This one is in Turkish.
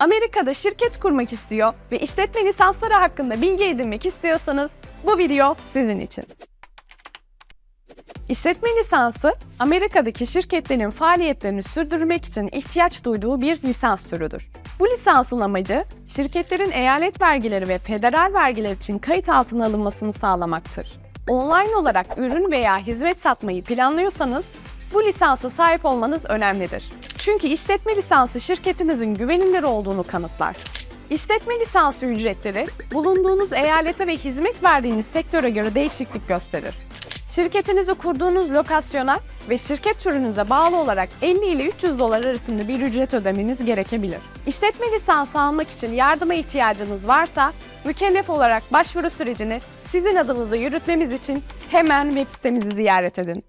Amerika'da şirket kurmak istiyor ve işletme lisansları hakkında bilgi edinmek istiyorsanız bu video sizin için. İşletme lisansı, Amerika'daki şirketlerin faaliyetlerini sürdürmek için ihtiyaç duyduğu bir lisans türüdür. Bu lisansın amacı, şirketlerin eyalet vergileri ve federal vergiler için kayıt altına alınmasını sağlamaktır. Online olarak ürün veya hizmet satmayı planlıyorsanız, bu lisansa sahip olmanız önemlidir. Çünkü işletme lisansı şirketinizin güvenilir olduğunu kanıtlar. İşletme lisansı ücretleri, bulunduğunuz eyalete ve hizmet verdiğiniz sektöre göre değişiklik gösterir. Şirketinizi kurduğunuz lokasyona ve şirket türünüze bağlı olarak 50 ile 300 dolar arasında bir ücret ödemeniz gerekebilir. İşletme lisansı almak için yardıma ihtiyacınız varsa, mükellef olarak başvuru sürecini sizin adınıza yürütmemiz için hemen web sitemizi ziyaret edin.